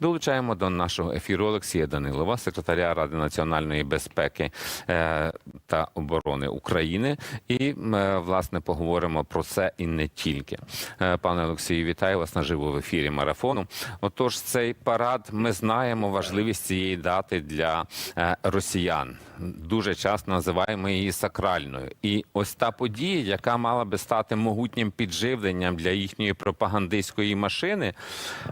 Долучаємо до нашого ефіру Олексія Данилова, секретаря Ради національної безпеки е, та оборони України. І е, власне поговоримо про це і не тільки. Е, Пане Олексію, вітаю вас наживо в ефірі марафону. Отож, цей парад ми знаємо важливість цієї дати для росіян. Дуже часто називаємо її сакральною. І ось та подія, яка мала би стати могутнім підживленням для їхньої пропагандистської машини.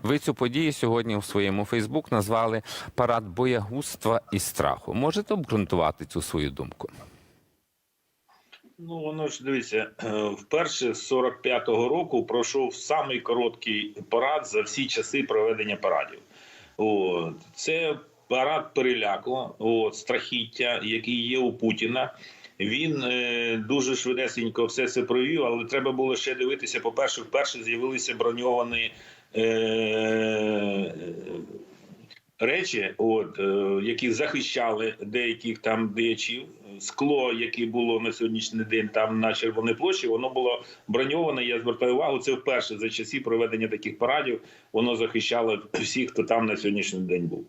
Ви цю подію сьогодні у своєму Фейсбук назвали парад боягузтва і страху. Можете обґрунтувати цю свою думку? Ну, воно ж дивіться, е, вперше з 45-го року пройшов самий короткий парад за всі часи проведення парадів. От. Це парад переляку, от, страхіття, який є у Путіна. Він е, дуже швидесенько все це провів, але треба було ще дивитися. По-перше, вперше з'явилися броньовані е, речі, от, е, які захищали деяких там діячів. Скло, яке було на сьогоднішній день там на Червоній площі, воно було броньоване. Я звертаю увагу. Це вперше за часів проведення таких парадів. Воно захищало всіх, хто там на сьогоднішній день був.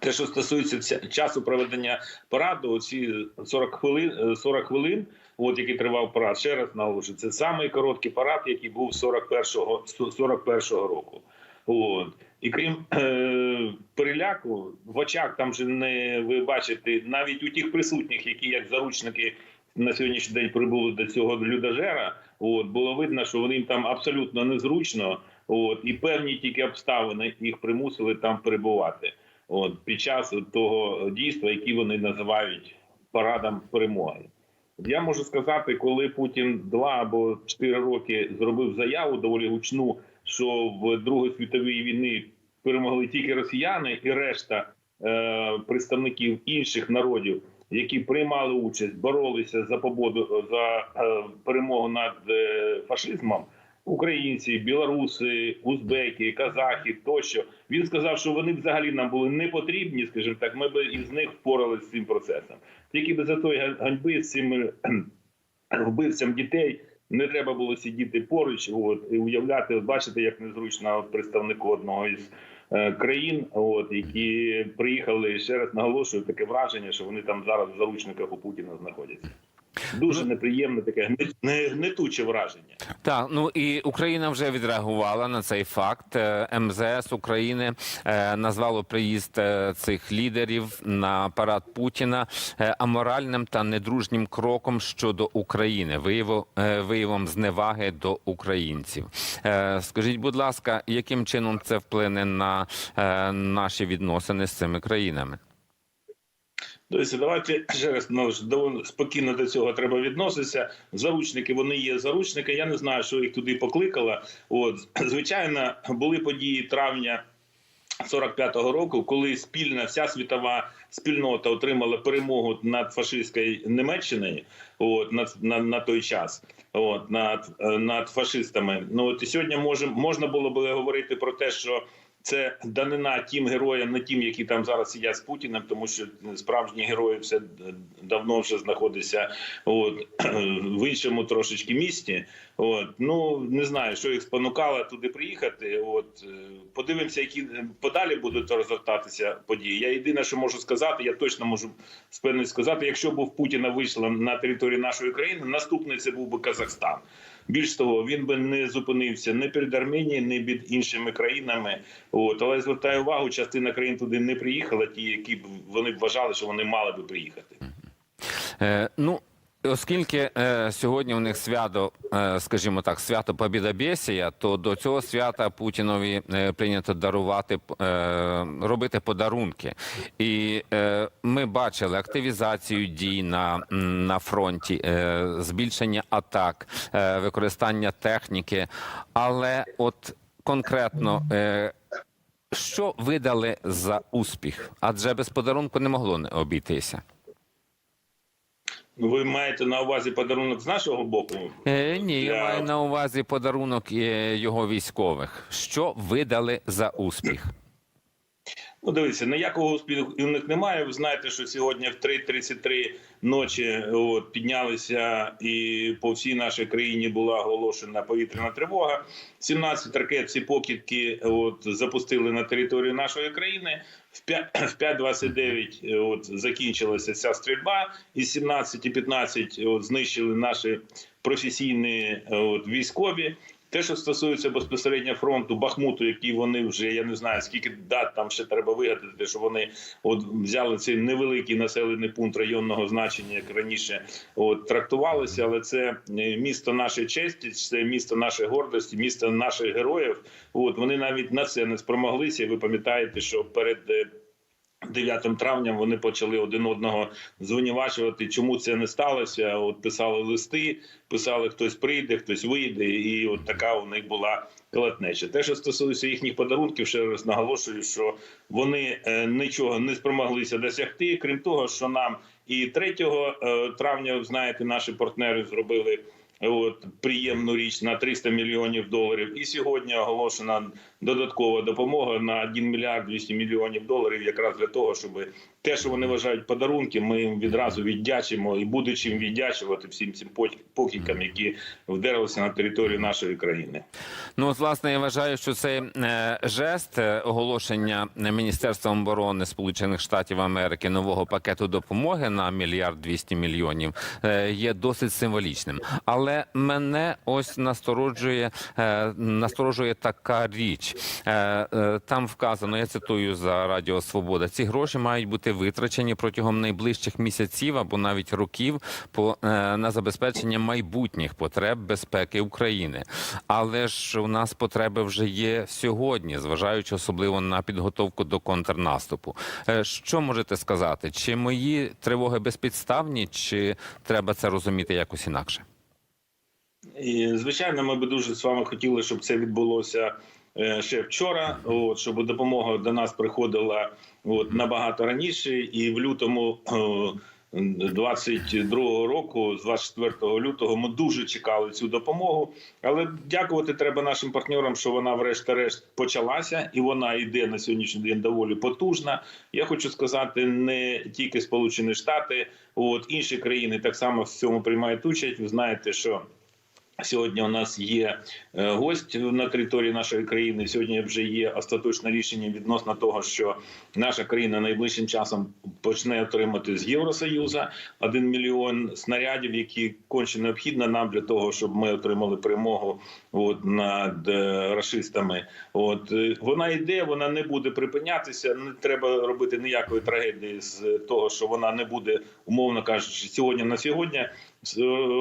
Те, що стосується часу проведення параду, оці 40 хвилин, е, 40 хвилин, от який тривав парад, ще раз наголошую, це самий короткий парад, який був 41-го 41-го року. От. І крім е, переляку, в очах там же не ви бачите, навіть у тих присутніх, які як заручники на сьогоднішній день прибули до цього людожера, от було видно, що вони там абсолютно незручно, от і певні тільки обставини їх примусили там перебувати. От під час того дійства, яке вони називають парадом перемоги. Я можу сказати, коли Путін два або чотири роки зробив заяву доволі гучну, що в Другій світовій війні перемогли тільки росіяни і решта е, представників інших народів, які приймали участь, боролися за пободу за е, перемогу над е, фашизмом. Українці, білоруси, узбеки, казахи тощо. Він сказав, що вони взагалі нам були не потрібні, скажімо так, ми б із них впоралися з цим процесом. Тільки без тої га- ганьби з цими кхем, вбивцям дітей не треба було сидіти поруч от, і уявляти, от бачите, як незручно представнику одного із е, країн, от, які приїхали, ще раз наголошую, таке враження, що вони там зараз в заручниках у Путіна знаходяться. Дуже неприємне таке гнетуче враження. Так, ну і Україна вже відреагувала на цей факт. Е, МЗС України е, назвало приїзд е, цих лідерів на парад Путіна аморальним та недружнім кроком щодо України, виявом зневаги до українців. Скажіть, будь ласка, яким чином це вплине на наші відносини з цими країнами? Дивіться, давайте ще раз ну, доволі спокійно до цього треба відноситися. Заручники вони є заручники. Я не знаю, що їх туди покликало. От звичайно, були події травня 45-го року, коли спільна вся світова спільнота отримала перемогу над фашистською Німеччиною. От на, на, на той час, от над, е, над фашистами. Ну от і сьогодні може, можна було би говорити про те, що. Це данина тим героям, не тим, які там зараз сидять з Путіним, тому що справжні герої все давно вже знаходяться от, в іншому трошечки місті. От ну не знаю, що їх спонукало туди приїхати. От е, подивимося, які подалі будуть розгортатися події. Я єдине, що можу сказати, я точно можу з сказати, якщо б Путіна вийшло на території нашої країни, наступний це був би Казахстан. Більш того, він би не зупинився ні перед Арменією, не під іншими країнами. От але звертаю увагу, частина країн туди не приїхала, ті, які б вони б вважали, що вони мали би приїхати. Е, ну, оскільки е, сьогодні у них свято, е, скажімо так, свято Побідобєсія, то до цього свята Путінові е, прийнято дарувати, е, робити подарунки. І е, ми бачили активізацію дій на, на фронті, е, збільшення атак, е, використання техніки. Але от конкретно. Е, що видали за успіх? Адже без подарунку не могло не обійтися. Ви маєте на увазі подарунок з нашого боку? Е, ні, я маю на увазі подарунок е, його військових. Що видали за успіх? Ну, дивіться, ніякого успіху них немає. Ви знаєте, що сьогодні в 3.33 ночі от, піднялися і по всій нашій країні була оголошена повітряна тривога. 17 ракет ці покидки от, запустили на територію нашої країни. В 5 в 5.29 от, закінчилася ця стрільба. Із 17.15 от, знищили наші професійні от, військові. Те, що стосується безпосередньо фронту Бахмуту, який вони вже я не знаю скільки дат там ще треба вигадати, що вони от взяли цей невеликий населений пункт районного значення, як раніше от трактувалися, але це е, місто нашої честі, це місто нашої гордості, місто наших героїв. От вони навіть на це не спромоглися. Ви пам'ятаєте, що перед е, 9 травня вони почали один одного звинувачувати, чому це не сталося. От писали листи, писали, хтось прийде, хтось вийде, і от така у них була колотнеча. Те, що стосується їхніх подарунків, ще раз наголошую, що вони е, нічого не спромоглися досягти. Крім того, що нам і 3 е, травня, знаєте, наші партнери зробили. От приємну річ на 300 мільйонів доларів, і сьогодні оголошена додаткова допомога на 1 мільярд 200 мільйонів доларів, якраз для того, щоб те, що вони вважають подарунки, ми їм відразу віддячимо і буде чим віддячувати всім цим пок- покидькам, які вдерлися на територію нашої країни. Ну, от, власне, я вважаю, що цей е, жест е, оголошення Міністерством оборони Сполучених Штатів Америки нового пакету допомоги на мільярд 200 мільйонів е, є досить символічним. Але мене ось насторожує, е, насторожує така річ. Е, е, там вказано, я цитую за Радіо Свобода. Ці гроші мають бути витрачені протягом найближчих місяців або навіть років по на забезпечення майбутніх потреб безпеки України. Але ж у нас потреби вже є сьогодні, зважаючи особливо на підготовку до контрнаступу. Що можете сказати? Чи мої тривоги безпідставні, чи треба це розуміти якось інакше? І, звичайно, ми би дуже з вами хотіли, щоб це відбулося е, ще вчора. От щоб допомога до нас приходила от набагато раніше, і в лютому. е, 22-го року, з 24 лютого, ми дуже чекали цю допомогу. Але дякувати треба нашим партнерам, що вона, врешті-решт, почалася, і вона йде на сьогоднішній день доволі потужна. Я хочу сказати, не тільки Сполучені Штати, от інші країни так само в цьому приймають участь. Ви знаєте, що. Сьогодні у нас є е, гость на території нашої країни. Сьогодні вже є остаточне рішення відносно того, що наша країна найближчим часом почне отримати з Євросоюзу 1 мільйон снарядів, які конче необхідно нам для того, щоб ми отримали перемогу от, над е, рашистами. От е, вона йде, вона не буде припинятися. Не треба робити ніякої трагедії з того, що вона не буде, умовно кажучи, сьогодні на сьогодні.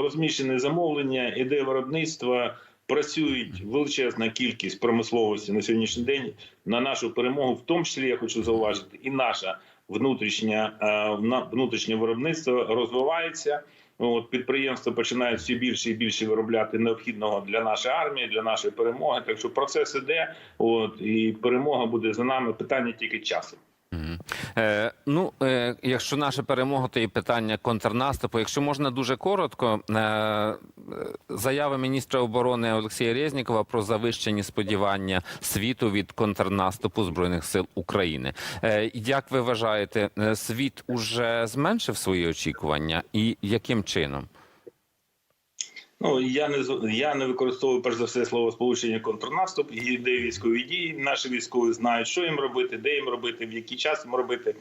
Розміщені замовлення, іде виробництво. Працюють величезна кількість промисловості на сьогоднішній день на нашу перемогу, в тому числі я хочу зауважити, і наша внутрішня е, внутрішнє виробництво розвивається. От підприємства починають все більше і більше виробляти необхідного для нашої армії, для нашої перемоги. Так що процес іде, от і перемога буде за нами. Питання тільки часу. Е, ну, е, якщо наша перемога, то і питання контрнаступу. Якщо можна дуже коротко, е, е, заява міністра оборони Олексія Резнікова про завищені сподівання світу від контрнаступу збройних сил України. Е, як ви вважаєте, е, світ уже зменшив свої очікування, і яким чином? Ну я не я не використовую перш за все слово сполучення контрнаступ. Йде військові дії. Наші військові знають, що їм робити, де їм робити, в який час їм робити.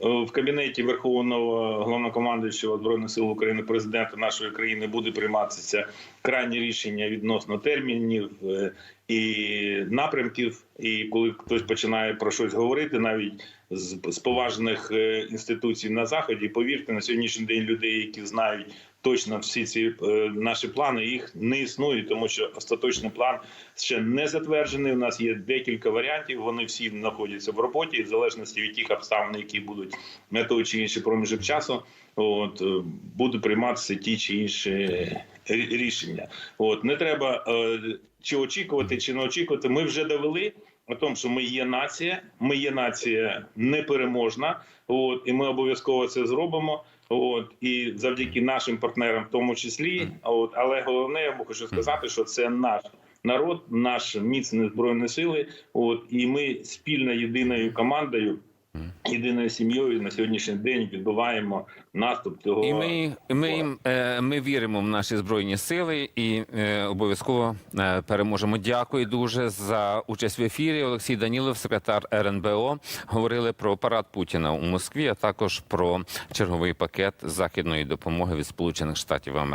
Е, В кабінеті Верховного головнокомандуючого збройних сил України, президента нашої країни, буде прийматися крайні рішення відносно термінів е, і напрямків. І коли хтось починає про щось говорити, навіть з, з поважних е, інституцій на заході, повірте, на сьогоднішній день людей, які знають точно всі ці е, наші плани, їх не існує, тому що остаточний план ще не затверджений. У нас є декілька варіантів. Вони всі знаходяться в роботі, в залежності від тих обставин, які будуть на той чи інший проміжок часу. От е, будуть прийматися ті чи інші рішення. От не треба е, чи очікувати, чи не очікувати. Ми вже довели о тому, що ми є нація, ми є нація непереможна. От і ми обов'язково це зробимо. От і завдяки нашим партнерам, в тому числі, от але головне, я хочу сказати, що це наш народ, наш міцні збройні сили. От і ми спільно єдиною командою, єдиною сім'єю на сьогоднішній день відбуваємо наступ цього. І ми, ми, е, ми віримо в наші збройні сили і е, обов'язково е, переможемо. Дякую дуже за участь в ефірі. Олексій Данілов, секретар РНБО, говорили про парад Путіна у Москві, а також про черговий пакет західної допомоги від Сполучених Штатів Америки.